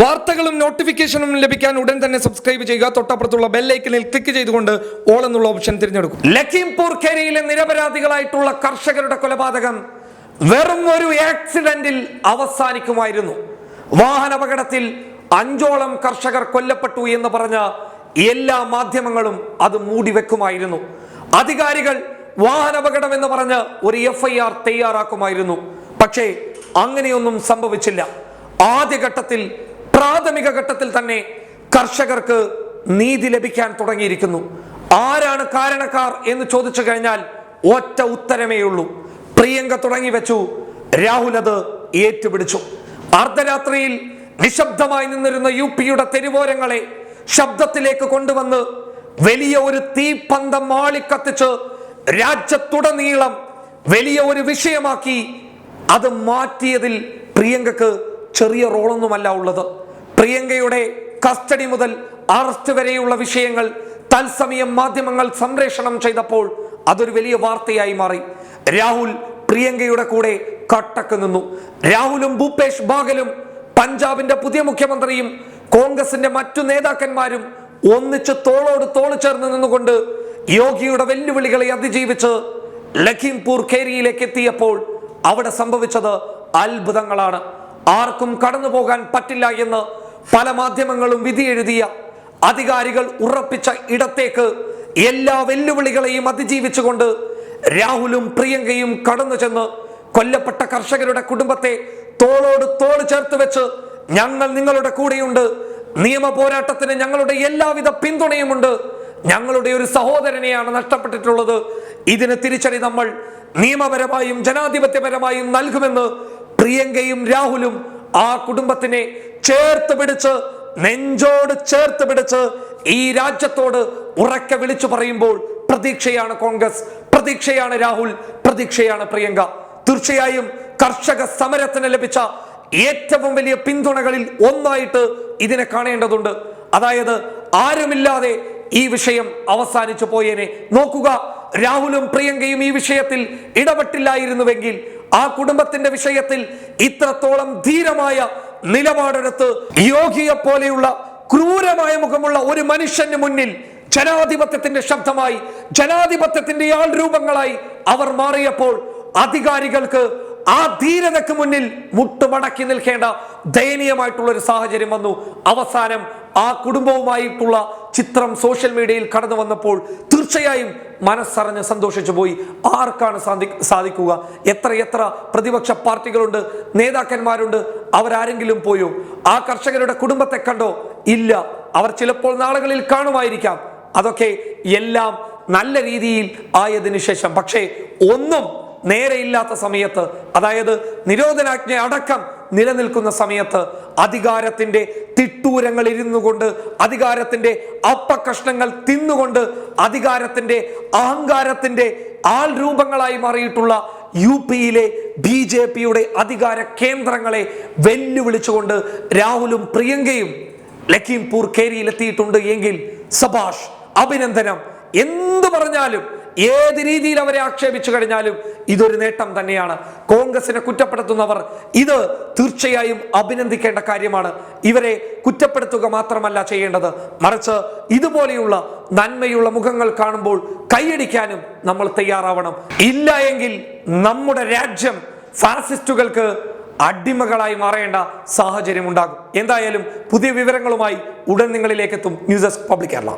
വാർത്തകളും നോട്ടിഫിക്കേഷനും ലഭിക്കാൻ ഉടൻ തന്നെ സബ്സ്ക്രൈബ് ചെയ്യുക. തൊട്ടപ്പുറത്തുള്ള ബെല്ലൈക്കനിൽ ക്ലിക്ക് ചെയ്തുകൊണ്ട് ഓൾ എന്നുള്ള ഓപ്ഷൻ തിരഞ്ഞെടുക്കും. ലഖീംപൂർ ഖേരിയിലെ നിരപരാധികളായിട്ടുള്ള കർഷകരുടെ കൊലപാതകം വെറും ഒരു ആക്സിഡന്റിൽ അവസാനിക്കുമായിരുന്നു. വാഹനാപകടത്തിൽ അഞ്ചോളം കർഷകർ കൊല്ലപ്പെട്ടു എന്ന് പറഞ്ഞ എല്ലാ മാധ്യമങ്ങളും അത് മൂടിവെക്കുമായിരുന്നു അധികാരികൾ വാഹനാപകടം എന്ന് പറഞ്ഞ് ഒരു എഫ്ഐആർ തയ്യാറാക്കുമായിരുന്നു. പക്ഷേ അങ്ങനെയൊന്നും സംഭവിച്ചില്ല. ആദ്യഘട്ടത്തിൽ പ്രാഥമിക ഘട്ടത്തിൽ തന്നെ കർഷകർക്ക് നീതി ലഭിക്കാൻ തുടങ്ങിയിരിക്കുന്നു. ആരാണ് കാരണക്കാർ എന്ന് ചോദിച്ചു കഴിഞ്ഞാൽ ഒറ്റ ഉത്തരമേ ഉള്ളൂ. പ്രിയങ്ക തുടങ്ങി വെച്ചു. രാഹുൽ അത് ഏറ്റുപിടിച്ചു. അർദ്ധരാത്രിയിൽ നിശബ്ദമായി നിന്നിരുന്ന യു പിയുടെ തെരുവോരങ്ങളെ ശബ്ദത്തിലേക്ക് കൊണ്ടുവന്ന് വലിയ ഒരു തീപ്പന്തം മാളിക്കത്തിച്ച് രാജ്യത്തുടനീളം വലിയ ഒരു വിഷയമാക്കി അത് മാറ്റിയതിൽ പ്രിയങ്കക്ക് ചെറിയ റോളൊന്നുമല്ല ഉള്ളത്. പ്രിയങ്കയുടെ കസ്റ്റഡി മുതൽ അറസ്റ്റ് വരെയുള്ള വിഷയങ്ങൾ തത്സമയം മാധ്യമങ്ങൾ സംപ്രേഷണം ചെയ്തപ്പോൾ അതൊരു വലിയ വാർത്തയായി മാറി. രാഹുൽ പ്രിയങ്കയുടെ കൂടെ കട്ടക്ക് നിന്നു. രാഹുലും ഭൂപേഷ് ബാഗലും പഞ്ചാബിന്റെ പുതിയ മുഖ്യമന്ത്രിയും കോൺഗ്രസിന്റെ മറ്റു നേതാക്കന്മാരും ഒന്നിച്ച് തോളോട് തോൾ ചേർന്ന് നിന്നുകൊണ്ട് യോഗിയുടെ വെല്ലുവിളികളെ അതിജീവിച്ച് ലഖീംപൂർ കേരിയിലേക്ക് എത്തിയപ്പോൾ അവിടെ സംഭവിച്ചത് അത്ഭുതങ്ങളാണ്. ആർക്കും കടന്നു പോകാൻ പറ്റില്ല എന്ന് പല മാധ്യമങ്ങളും വിധി എഴുതിയ അധികാരികൾ ഉറപ്പിച്ച ഇടത്തേക്ക് എല്ലാ വെല്ലുവിളികളെയും അതിജീവിച്ചുകൊണ്ട് രാഹുലും പ്രിയങ്കയും കടന്നു ചെന്ന് കൊല്ലപ്പെട്ട കർഷകരുടെ കുടുംബത്തെ തോളോട് തോൾ ചേർത്ത് വെച്ച് ഞങ്ങൾ നിങ്ങളുടെ കൂടെയുണ്ട്. നിയമ പോരാട്ടത്തിന് ഞങ്ങളുടെ എല്ലാവിധ പിന്തുണയുമുണ്ട്. ഞങ്ങളുടെ ഒരു സഹോദരനെയാണ് നഷ്ടപ്പെട്ടിട്ടുള്ളത്. ഇതിന് തിരിച്ചടി നമ്മൾ നിയമപരമായും ജനാധിപത്യപരമായും നൽകുമെന്ന് പ്രിയങ്കയും രാഹുലും ആ കുടുംബത്തിനെ ചേർത്ത് പിടിച്ച് നെഞ്ചോട് ചേർത്ത് പിടിച്ച് ഈ രാജ്യത്തോട് ഉറക്കെ വിളിച്ചു പറയുമ്പോൾ പ്രതീക്ഷയാണ് കോൺഗ്രസ് പ്രതീക്ഷയാണ് രാഹുൽ പ്രതീക്ഷയാണ് പ്രിയങ്ക. തീർച്ചയായും കർഷക സമരത്തിന് ലഭിച്ച ഏറ്റവും വലിയ പിന്തുണകളിൽ ഒന്നായിട്ട് ഇതിനെ കാണേണ്ടതുണ്ട്. അതായത് ആരുമില്ലാതെ ഈ വിഷയം അവസാനിച്ചു പോയേനെ. നോക്കുക രാഹുലും പ്രിയങ്കയും ഈ വിഷയത്തിൽ ഇടപെട്ടില്ലായിരുന്നുവെങ്കിൽ ആ കുടുംബത്തിന്റെ വിഷയത്തിൽ ഇത്രത്തോളം ധീരമായ നിലപാടെടുത്ത് യോഗിയെ പോലെയുള്ള ക്രൂരമായ മുഖമുള്ള ഒരു മനുഷ്യന് മുന്നിൽ ജനാധിപത്യത്തിന്റെ ശബ്ദമായി ജനാധിപത്യത്തിന്റെ ആൾ രൂപങ്ങളായി അവർ മാറിയപ്പോൾ അധികാരികൾക്ക് ആ ധീരതയ്ക്ക് മുന്നിൽ മുട്ടുമടക്കി നിൽക്കേണ്ട ദയനീയമായിട്ടുള്ള ഒരു സാഹചര്യം വന്നു. അവസാനം ആ കുടുംബവുമായിട്ടുള്ള ചിത്രം സോഷ്യൽ മീഡിയയിൽ കടന്നു വന്നപ്പോൾ തീർച്ചയായും മനസ്സറിഞ്ഞ് സന്തോഷിച്ചു പോയി. ആർക്കാണ് സാധി സാധിക്കുക? എത്ര എത്ര പ്രതിപക്ഷ പാർട്ടികളുണ്ട് നേതാക്കന്മാരുണ്ട് അവരാരെങ്കിലും പോയോ? ആ കർഷകരുടെ കുടുംബത്തെ കണ്ടോ? ഇല്ല. അവർ ചിലപ്പോൾ നാളുകളിൽ കാണുമായിരിക്കാം. അതൊക്കെ എല്ലാം നല്ല രീതിയിൽ ആയതിനു ശേഷം. പക്ഷേ ഒന്നും നേരെയില്ലാത്ത സമയത്ത് അതായത് നിരോധനാജ്ഞ അടക്കം നിലനിൽക്കുന്ന സമയത്ത് അധികാരത്തിന്റെ തിട്ടൂരങ്ങൾ ഇരുന്നു കൊണ്ട് അധികാരത്തിന്റെ അപ്പകഷ്ണങ്ങൾ തിന്നുകൊണ്ട് അധികാരത്തിന്റെ അഹങ്കാരത്തിന്റെ ആൾ രൂപങ്ങളായി മാറിയിട്ടുള്ള യു പിയിലെ ബി ജെ പിയുടെ അധികാര കേന്ദ്രങ്ങളെ വെല്ലുവിളിച്ചുകൊണ്ട് രാഹുലും പ്രിയങ്കയും ലഖീംപൂർ കേരിയിലെത്തിയിട്ടുണ്ട് എങ്കിൽ സബാഷ് അഭിനന്ദനം. എന്തു പറഞ്ഞാലും ഏത് രീതിയിൽ അവരെ ആക്ഷേപിച്ചു കഴിഞ്ഞാലും ഇതൊരു നേട്ടം തന്നെയാണ്. കോൺഗ്രസിനെ കുറ്റപ്പെടുത്തുന്നവർ ഇത് തീർച്ചയായും അഭിനന്ദിക്കേണ്ട കാര്യമാണ്. ഇവരെ കുറ്റപ്പെടുത്തുക മാത്രമല്ല ചെയ്യേണ്ടത്. മറിച്ച് ഇതുപോലെയുള്ള നന്മയുള്ള മുഖങ്ങൾ കാണുമ്പോൾ കൈയടിക്കാനും നമ്മൾ തയ്യാറാവണം. ഇല്ല എങ്കിൽ നമ്മുടെ രാജ്യം ഫാസിസ്റ്റുകൾക്ക് അടിമകളായി മാറേണ്ട സാഹചര്യം ഉണ്ടാകും എന്തായാലും പുതിയ വിവരങ്ങളുമായി ഉടൻ നിങ്ങളിലേക്കെത്തും. News desk public Kerala.